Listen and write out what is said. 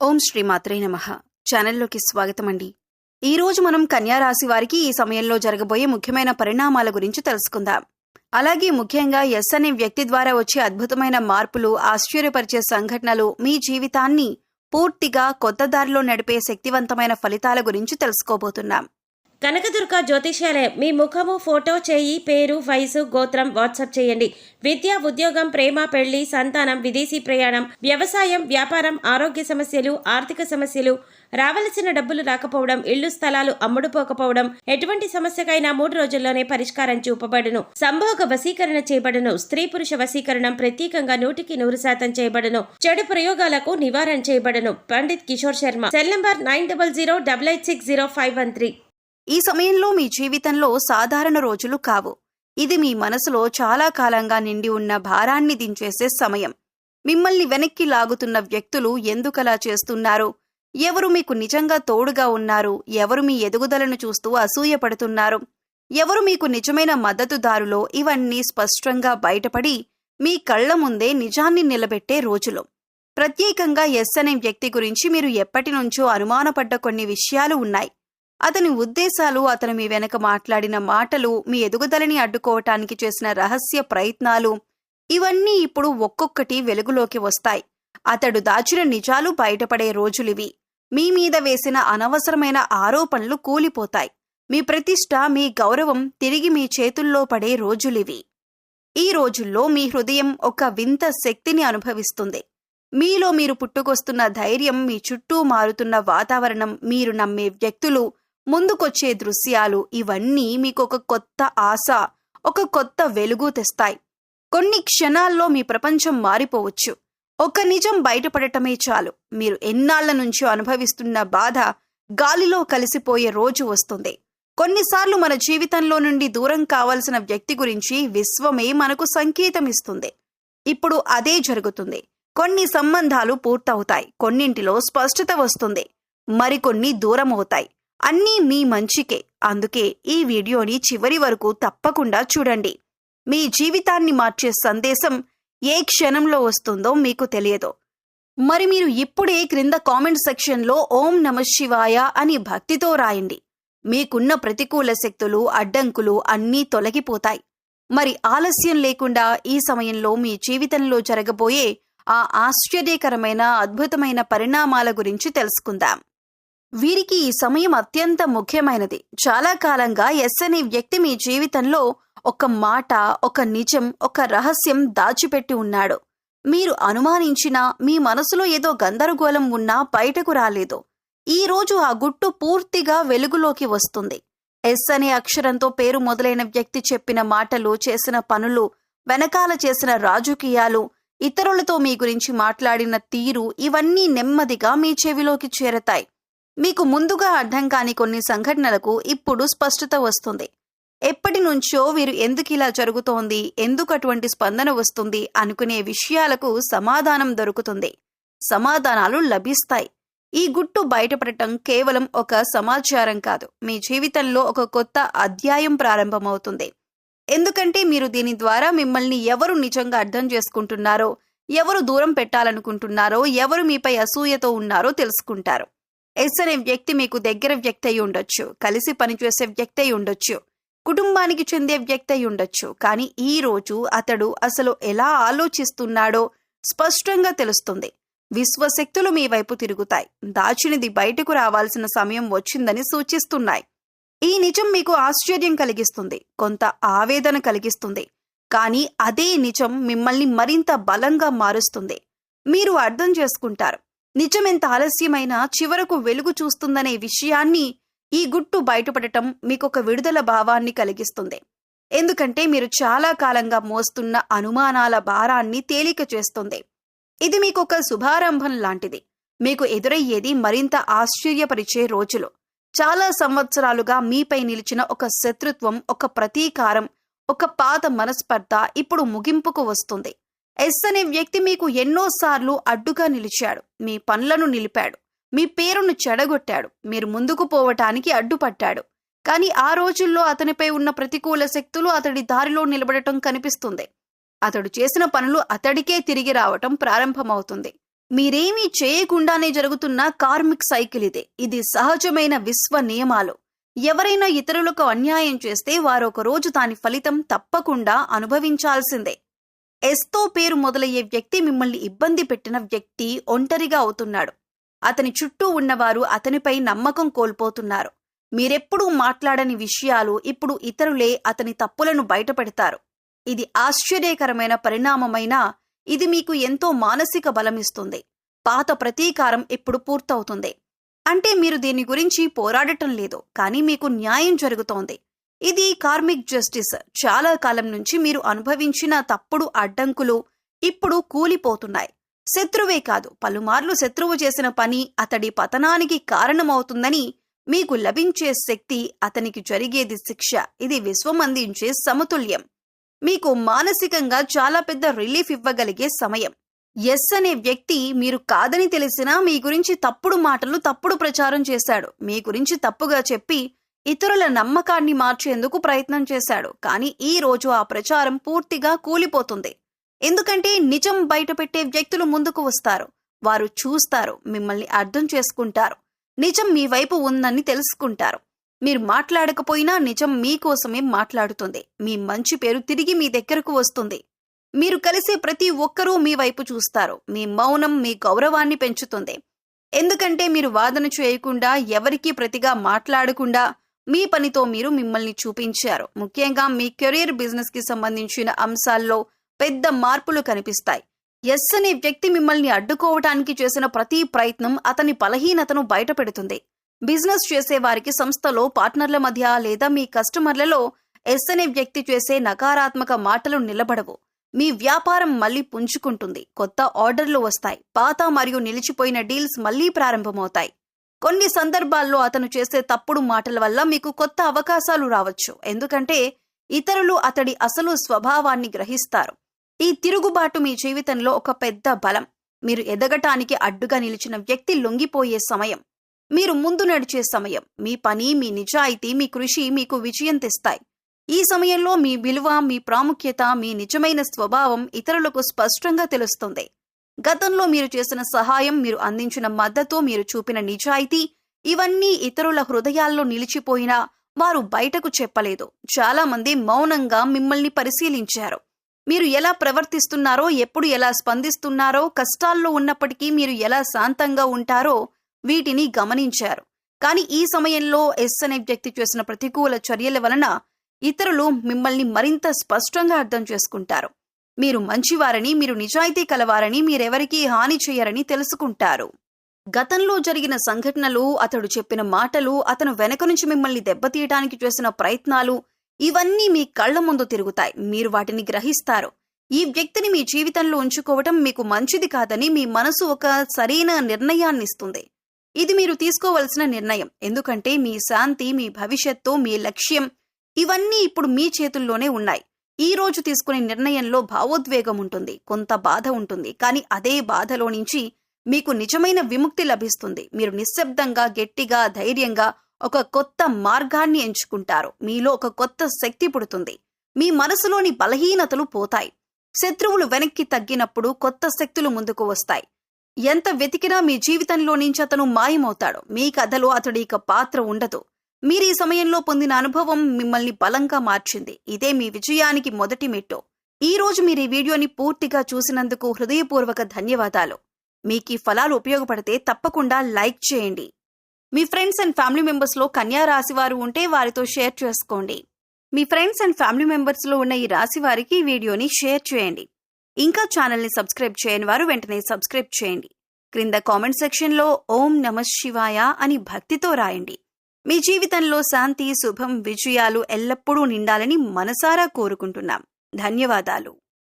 ఓం శ్రీ మాత్రే నమ. ఛానల్లోకి స్వాగతం అండి ఈ రోజు మనం కన్యా రాశి వారికి ఈ సమయంలో జరగబోయే ముఖ్యమైన పరిణామాల గురించి తెలుసుకుందాం. అలాగే ముఖ్యంగా ఎస్ అనే వ్యక్తి ద్వారా వచ్చే అద్భుతమైన మార్పులు ఆశ్చర్యపరిచే సంఘటనలు మీ జీవితాన్ని పూర్తిగా కొత్త దారిలో నడిపే శక్తివంతమైన ఫలితాల గురించి తెలుసుకోబోతున్నాం. కనకదుర్గ జ్యోతిష్యాలయం. మీ ముఖము ఫోటో చేయి పేరు వయసు గోత్రం వాట్సాప్ చేయండి. విద్య ఉద్యోగం ప్రేమ పెళ్ళి సంతానం విదేశీ ప్రయాణం వ్యవసాయం వ్యాపారం ఆరోగ్య సమస్యలు ఆర్థిక సమస్యలు. రావలసిన డబ్బులు రాకపోవడం ఇళ్ళు స్థలాలు అమ్ముడుపోకపోవడం ఎటువంటి సమస్యకైనా మూడు రోజుల్లోనే పరిష్కారం చూపబడును. సంభోగ వశీకరణ చేయబడును. స్త్రీ పురుష వశీకరణం ప్రత్యేకంగా నూటికి నూరు శాతం చేయబడును. చెడు ప్రయోగాలకు నివారణ చేయబడును. Pandit Kishore Sharma. Cell number nine double zero double eight six zero five one three. ఈ సమయంలో మీ జీవితంలో సాధారణ రోజులు కావు. ఇది మీ మనసులో చాలా కాలంగా నిండి ఉన్న భారాన్ని దించేసే సమయం. మిమ్మల్ని వెనక్కి లాగుతున్న వ్యక్తులు ఎందుకలా చేస్తున్నారు? ఎవరు మీకు నిజంగా తోడుగా ఉన్నారు? ఎవరు మీ ఎదుగుదలను చూస్తూ అసూయపడుతున్నారు? ఎవరు మీకు నిజమైన మద్దతుదారులో? ఇవన్నీ స్పష్టంగా బయటపడి మీ కళ్ళ ముందే నిజాన్ని నిలబెట్టే రోజులు. ప్రత్యేకంగా ఎస్ అనే వ్యక్తి గురించి మీరు ఎప్పటి నుంచో అనుమానపడ్డ కొన్ని విషయాలు ఉన్నాయి. అతని ఉద్దేశాలు అతను మీ వెనక మాట్లాడిన మాటలు మీ ఎదుగుదలని అడ్డుకోవటానికి చేసిన రహస్య ప్రయత్నాలు ఇవన్నీ ఇప్పుడు ఒక్కొక్కటి వెలుగులోకి వస్తాయి. అతడు దాచిన నిజాలు బయటపడే రోజులివి. మీ మీద వేసిన అనవసరమైన ఆరోపణలు కూలిపోతాయి. మీ ప్రతిష్ట మీ గౌరవం తిరిగి మీ చేతుల్లో పడే రోజులివి. ఈ రోజుల్లో మీ హృదయం ఒక వింత శక్తిని అనుభవిస్తుంది. మీలో మీరు పుట్టుకొస్తున్న ధైర్యం మీ చుట్టూ మారుతున్న వాతావరణం మీరు నమ్మే వ్యక్తులు ముందుకొచ్చే దృశ్యాలు ఇవన్నీ మీకు ఒక కొత్త ఆశ ఒక కొత్త వెలుగు తెస్తాయి. కొన్ని క్షణాల్లో మీ ప్రపంచం మారిపోవచ్చు. ఒక నిజం బయటపడటమే చాలు. మీరు ఎన్నాళ్ళ నుంచో అనుభవిస్తున్న బాధ గాలిలో కలిసిపోయే రోజు వస్తుంది. కొన్నిసార్లు మన జీవితంలో నుండి దూరం కావలసిన వ్యక్తి గురించి విశ్వమే మనకు సంకేతం ఇస్తుంది. ఇప్పుడు అదే జరుగుతుంది. కొన్ని సంబంధాలు పూర్తవుతాయి. కొన్నింటిలో స్పష్టత వస్తుంది. మరికొన్ని దూరం అవుతాయి అన్నీ మీ మంచికే. అందుకే ఈ వీడియోని చివరి వరకు తప్పకుండా చూడండి. మీ జీవితాన్ని మార్చే సందేశం ఏ క్షణంలో వస్తుందో మీకు తెలియదు. మరి మీరు ఇప్పుడే క్రింద కామెంట్ సెక్షన్లో ఓం నమ శివాయ అని భక్తితో రాయండి. మీకున్న ప్రతికూల శక్తులు అడ్డంకులు అన్నీ తొలగిపోతాయి. మరి ఆలస్యం లేకుండా ఈ సమయంలో మీ జీవితంలో జరగబోయే ఆ ఆశ్చర్యకరమైన అద్భుతమైన పరిణామాల గురించి తెలుసుకుందాం. వీరికి ఈ సమయం అత్యంత ముఖ్యమైనది. చాలా కాలంగా ఎస్ అనే వ్యక్తి మీ జీవితంలో ఒక మాట ఒక నిజం ఒక రహస్యం దాచిపెట్టి ఉన్నాడు. మీరు అనుమానించినా మీ మనసులో ఏదో గందరగోళం ఉన్నా బయటకు రాలేదు. ఈ రోజు ఆ గుట్టు పూర్తిగా వెలుగులోకి వస్తుంది. ఎస్ అనే అక్షరంతో పేరు మొదలైన వ్యక్తి చెప్పిన మాటలు చేసిన పనులు వెనకాల చేసిన రాజకీయాలు ఇతరులతో మీ గురించి మాట్లాడిన తీరు ఇవన్నీ నెమ్మదిగా మీ చెవిలోకి చేరతాయి. మీకు ముందుగా అర్థం కాని కొన్ని సంఘటనలకు ఇప్పుడు స్పష్టత వస్తుంది. ఎప్పటి నుంచో వీరు ఎందుకు ఇలా జరుగుతోంది ఎందుకు అటువంటి స్పందన వస్తుంది అనుకునే విషయాలకు సమాధానం దొరుకుతుంది. సమాధానాలు లభిస్తాయి. ఈ గుట్టు బయటపడటం కేవలం ఒక సమాచారం కాదు. మీ జీవితంలో ఒక కొత్త అధ్యాయం ప్రారంభమవుతుంది. ఎందుకంటే మీరు దీని ద్వారా మిమ్మల్ని ఎవరు నిజంగా అర్థం చేసుకుంటున్నారో ఎవరు దూరం పెట్టాలనుకుంటున్నారో ఎవరు మీపై అసూయతో ఉన్నారో తెలుసుకుంటారు. ఎస్ అనే వ్యక్తి మీకు దగ్గర వ్యక్తి అయి ఉండొచ్చు కలిసి పనిచేసే వ్యక్తి అయి ఉండొచ్చు కుటుంబానికి చెందే వ్యక్తి అయి ఉండొచ్చు. కానీ ఈ రోజు అతడు అసలు ఎలా ఆలోచిస్తున్నాడో స్పష్టంగా తెలుస్తుంది. విశ్వశక్తులు మీ వైపు తిరుగుతాయి. దాచినది బయటకు రావాల్సిన సమయం వచ్చిందని సూచిస్తున్నాయి. ఈ నిజం మీకు ఆశ్చర్యం కలిగిస్తుంది కొంత ఆవేదన కలిగిస్తుంది. కానీ అదే నిజం మిమ్మల్ని మరింత బలంగా మారుస్తుంది. మీరు అర్థం చేసుకుంటారు. నిజం ఎంత ఆలస్యమైనా చివరకు వెలుగు చూస్తుందనే విషయాన్ని ఈ గుట్టు బయటపడటం మీకొక విడుదల భావాన్ని కలిగిస్తుంది. ఎందుకంటే మీరు చాలా కాలంగా మోస్తున్న అనుమానాల భారాన్ని తేలిక చేస్తుంది. ఇది మీకు ఒక శుభారంభం లాంటిది. మీకు ఎదురయ్యేది మరింత ఆశ్చర్యపరిచే రోజులు. చాలా సంవత్సరాలుగా మీపై నిలిచిన ఒక శత్రుత్వం ఒక ప్రతీకారం ఒక పాత మనస్పర్ధ ఇప్పుడు ముగింపుకు వస్తుంది. ఎస్ అనే వ్యక్తి మీకు ఎన్నోసార్లు అడ్డుగా నిలిచాడు. మీ పనులను నిలిపాడు. మీ పేరును చెడగొట్టాడు. మీరు ముందుకు పోవటానికి అడ్డుపట్టాడు కానీ ఆ రోజుల్లో అతనిపై ఉన్న ప్రతికూల శక్తులు అతడి దారిలో నిలబడటం కనిపిస్తుంది. అతడు చేసిన పనులు అతడికే తిరిగి రావటం ప్రారంభమవుతుంది. మీరేమీ చేయకుండానే జరుగుతున్న కార్మిక్ సైకిల్ ఇదే. ఇది సహజమైన విశ్వ నియమాలు. ఎవరైనా ఇతరులకు అన్యాయం చేస్తే వారొక రోజు దాని ఫలితం తప్పకుండా అనుభవించాల్సిందే. ఎస్తో పేరు మొదలయ్యే వ్యక్తి మిమ్మల్ని ఇబ్బంది పెట్టిన వ్యక్తి ఒంటరిగా అవుతున్నాడు. అతని చుట్టూ ఉన్నవారు అతనిపై నమ్మకం కోల్పోతున్నారు. మీరెప్పుడూ మాట్లాడని విషయాలు ఇప్పుడు ఇతరులే అతని తప్పులను బయటపెడతారు. ఇది ఆశ్చర్యకరమైన పరిణామమైనా ఇది మీకు ఎంతో మానసిక బలమిస్తుంది. పాత ప్రతీకారం ఇప్పుడు పూర్తవుతుంది. అంటే మీరు దీని గురించి పోరాడటం లేదు కానీ మీకు న్యాయం జరుగుతోంది. ఇది కార్మిక్ జస్టిస్. చాలా కాలం నుంచి మీరు అనుభవించిన తప్పుడు అడ్డంకులు ఇప్పుడు కూలిపోతున్నాయి. శత్రువే కాదు పలుమార్లు శత్రువు చేసిన పని అతడి పతనానికి కారణమవుతుందని మీకు లభించే శక్తి అతనికి జరిగేది శిక్ష. ఇది విశ్వం అందించే సమతుల్యం. మీకు మానసికంగా చాలా పెద్ద రిలీఫ్ ఇవ్వగలిగే సమయం. ఎస్ అనే వ్యక్తి మీరు కాదని తెలిసినా మీ గురించి తప్పుడు మాటలు తప్పుడు ప్రచారం చేశాడు. మీ గురించి తప్పుగా చెప్పి ఇతరుల నమ్మకాన్ని మార్చేందుకు ప్రయత్నం చేశాడు. కానీ ఈ రోజు ఆ ప్రచారం పూర్తిగా కూలిపోతుంది. ఎందుకంటే నిజం బయటపెట్టే వ్యక్తులు ముందుకు వస్తారు. వారు చూస్తారు మిమ్మల్ని అర్థం చేసుకుంటారు. నిజం మీ వైపు ఉందని తెలుసుకుంటారు. మీరు మాట్లాడకపోయినా నిజం మీకోసమే మాట్లాడుతుంది. మీ మంచి పేరు తిరిగి మీ దగ్గరకు వస్తుంది. మీరు కలిసే ప్రతి ఒక్కరూ మీ వైపు చూస్తారు. మీ మౌనం మీ గౌరవాన్ని పెంచుతుంది. ఎందుకంటే మీరు వాదన చేయకుండా ఎవరికీ ప్రతిగా మాట్లాడకుండా మీ పనితో మీరు మిమ్మల్ని చూపించారు. ముఖ్యంగా మీ కెరీర్ బిజినెస్కి సంబంధించిన అంశాల్లో పెద్ద మార్పులు కనిపిస్తాయి. ఎస్ అనే వ్యక్తి మిమ్మల్ని అడ్డుకోవటానికి చేసిన ప్రతి ప్రయత్నం అతని బలహీనతను బయటపెడుతుంది. బిజినెస్ చేసే వారికి సంస్థలో పార్ట్నర్ల మధ్య లేదా మీ కస్టమర్లలో ఎస్ అనే వ్యక్తి చేసే నకారాత్మక మాటలు నిలబడవు. మీ వ్యాపారం మళ్ళీ పుంజుకుంటుంది. కొత్త ఆర్డర్లు వస్తాయి. పాత మరియు నిలిచిపోయిన డీల్స్ మళ్ళీ ప్రారంభమవుతాయి. కొన్ని సందర్భాల్లో అతను చేసే తప్పుడు మాటల వల్ల మీకు కొత్త అవకాశాలు రావచ్చు. ఎందుకంటే ఇతరులు అతడి అసలు స్వభావాన్ని గ్రహిస్తారు. ఈ తిరుగుబాటు మీ జీవితంలో ఒక పెద్ద బలం. మీరు ఎదగటానికి అడ్డుగా నిలిచిన వ్యక్తి లొంగిపోయే సమయం. మీరు ముందు నడిచే సమయం. మీ పని మీ నిజాయితీ మీ కృషి మీకు విజయం తెస్తాయి. ఈ సమయంలో మీ విలువ మీ ప్రాముఖ్యత మీ నిజమైన స్వభావం ఇతరులకు స్పష్టంగా తెలుస్తుంది. గతంలో మీరు చేసిన సహాయం మీరు అందించిన మద్దతు మీరు చూపిన నిజాయితీ ఇవన్నీ ఇతరుల హృదయాల్లో నిలిచిపోయినా వారు బయటకు చెప్పలేదు. చాలా మంది మౌనంగా మిమ్మల్ని పరిశీలించారు. మీరు ఎలా ప్రవర్తిస్తున్నారో ఎప్పుడు ఎలా స్పందిస్తున్నారో కష్టాల్లో ఉన్నప్పటికీ మీరు ఎలా శాంతంగా ఉంటారో వీటిని గమనించారు. కానీ ఈ సమయంలో ఎస్ అనే వ్యక్తి చేసిన ప్రతికూల చర్యల వలన ఇతరులు మిమ్మల్ని మరింత స్పష్టంగా అర్థం చేసుకుంటారు. మీరు మంచివారని మీరు నిజాయితీ కలవారని మీరెవరికీ హాని చేయరని తెలుసుకుంటారు. గతంలో జరిగిన సంఘటనలు అతడు చెప్పిన మాటలు అతను వెనక నుంచి మిమ్మల్ని దెబ్బతీయడానికి చేసిన ప్రయత్నాలు ఇవన్నీ మీ కళ్ళ ముందు తిరుగుతాయి. మీరు వాటిని గ్రహిస్తారు. ఈ వ్యక్తిని మీ జీవితంలో ఉంచుకోవటం మీకు మంచిది కాదని మీ మనసు ఒక సరైన నిర్ణయాన్ని ఇస్తుంది ఇది మీరు తీసుకోవలసిన నిర్ణయం. ఎందుకంటే మీ శాంతి మీ భవిష్యత్తు మీ లక్ష్యం ఇవన్నీ ఇప్పుడు మీ చేతుల్లోనే ఉన్నాయి. ఈ రోజు తీసుకునే నిర్ణయంలో భావోద్వేగం ఉంటుంది కొంత బాధ ఉంటుంది. కానీ అదే బాధలో నుంచి మీకు నిజమైన విముక్తి లభిస్తుంది. మీరు నిశ్శబ్దంగా గట్టిగా ధైర్యంగా ఒక కొత్త మార్గాన్ని ఎంచుకుంటారు. మీలో ఒక కొత్త శక్తి పుడుతుంది. మీ మనసులోని బలహీనతలు పోతాయి. శత్రువులు వెనక్కి తగ్గినప్పుడు కొత్త శక్తులు ముందుకు వస్తాయి. ఎంత వెతికినా మీ జీవితంలో నుంచి అతను మాయమవుతాడు. మీ కథలో అతడి ఇక పాత్ర ఉండదు. మీరు ఈ సమయంలో పొందిన అనుభవం మిమ్మల్ని బలంగా మార్చింది. ఇదే మీ విజయానికి మొదటి మెట్టు. ఈ రోజు మీరు ఈ వీడియోని పూర్తిగా చూసినందుకు హృదయపూర్వక ధన్యవాదాలు. మీకు ఈ ఫలాలు ఉపయోగపడితే తప్పకుండా లైక్ చేయండి. మీ ఫ్రెండ్స్ అండ్ ఫ్యామిలీ మెంబర్స్లో కన్యా రాశి వారు ఉంటే వారితో షేర్ చేసుకోండి. మీ ఫ్రెండ్స్ అండ్ ఫ్యామిలీ మెంబర్స్లో ఉన్న ఈ రాశి వారికి ఈ వీడియోని షేర్ చేయండి. ఇంకా ఛానల్ని సబ్స్క్రైబ్ చేయని వారు వెంటనే సబ్స్క్రైబ్ చేయండి. క్రింద కామెంట్ సెక్షన్లో ఓం నమ శివాయ అని భక్తితో రాయండి. మీ జీవితంలో శాంతి శుభం విజయాలు ఎల్లప్పుడూ నిండాలని మనసారా కోరుకుంటున్నాం. ధన్యవాదాలు.